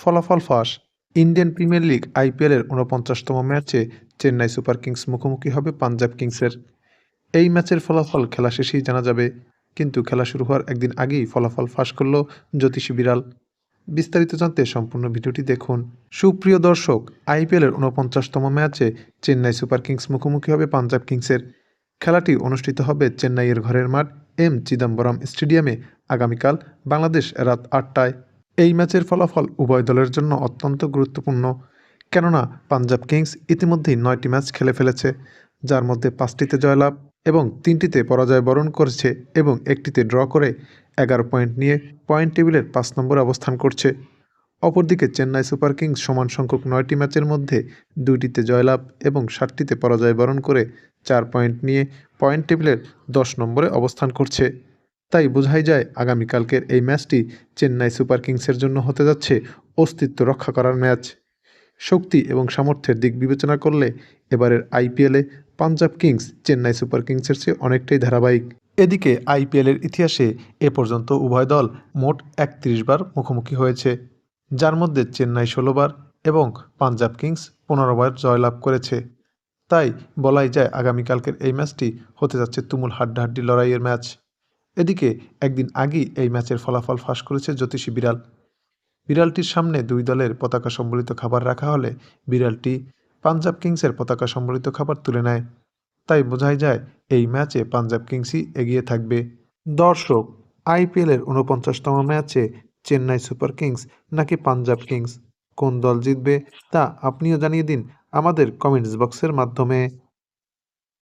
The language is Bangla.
ফলাফল ফাঁস। ইন্ডিয়ান প্রিমিয়ার লিগ আইপিএলের উনপঞ্চাশতম ম্যাচে চেন্নাই সুপার কিংস মুখোমুখি হবে পাঞ্জাব কিংসের। এই ম্যাচের ফলাফল খেলা শেষেই জানা যাবে, কিন্তু খেলা শুরু হওয়ার একদিন আগেই ফলাফল ফাঁস করল জ্যোতিষী বিড়াল। বিস্তারিত জানতে সম্পূর্ণ ভিডিওটি দেখুন। সুপ্রিয় দর্শক, আইপিএলের উনপঞ্চাশতম ম্যাচে চেন্নাই সুপার কিংস মুখোমুখি হবে পাঞ্জাব কিংসের। খেলাটি অনুষ্ঠিত হবে চেন্নাইয়ের ঘরের মাঠ এম চিদম্বরম স্টেডিয়ামে। আগামীকাল বাংলাদেশ রাত আটটায়। এই ম্যাচের ফলাফল উভয় দলের জন্য অত্যন্ত গুরুত্বপূর্ণ। কেননা, পাঞ্জাব কিংস ইতিমধ্যেই নয়টি ম্যাচ খেলে ফেলেছে, যার মধ্যে পাঁচটিতে জয়লাভ এবং তিনটিতে পরাজয় বরণ করেছে এবং একটিতে ড্র করে এগারো পয়েন্ট নিয়ে পয়েন্ট টেবিলের পাঁচ নম্বরে অবস্থান করছে। অপরদিকে চেন্নাই সুপার কিংস সমান সংখ্যক নয়টি ম্যাচের মধ্যে দুইটিতে জয়লাভ এবং সাতটিতে পরাজয় বরণ করে চার পয়েন্ট নিয়ে পয়েন্ট টেবিলের দশ নম্বরে অবস্থান করছে। তাই বোঝাই যায় আগামীকালকের এই ম্যাচটি চেন্নাই সুপার কিংসের জন্য হতে যাচ্ছে অস্তিত্ব রক্ষা করার ম্যাচ। শক্তি এবং সামর্থ্যের দিক বিবেচনা করলে এবারের আইপিএলে পাঞ্জাব কিংস চেন্নাই সুপার কিংসের চেয়ে অনেকটাই ধারাবাহিক। এদিকে আইপিএলের ইতিহাসে এ পর্যন্ত উভয় দল মোট একত্রিশ বার মুখোমুখি হয়েছে, যার মধ্যে চেন্নাই ষোলো বার এবং পাঞ্জাব কিংস পনেরো বার জয়লাভ করেছে। তাই বলাই যায় আগামীকালকের এই ম্যাচটি হতে যাচ্ছে তুমুল হাড্ডাহাড্ডি লড়াইয়ের ম্যাচ। এদিকে একদিন আগেই এই ম্যাচের ফলাফল ফাঁস করেছে জ্যোতিষী বিড়াল। বিড়ালটির সামনে দুই দলের পতাকা সম্বলিত খাবার রাখা হলে বিড়ালটি পাঞ্জাব কিংসের পতাকা সম্বলিত খাবার তুলে নেয়। তাই বোঝাই যায়, এই ম্যাচে পাঞ্জাব কিংসই এগিয়ে থাকবে। দর্শক, আইপিএলের উনপঞ্চাশতম ম্যাচে চেন্নাই সুপার কিংস নাকি পাঞ্জাব কিংস? কোন দল জিতবে তা আপনিও জানিয়ে দিন আমাদের কমেন্টস বক্সের মাধ্যমে।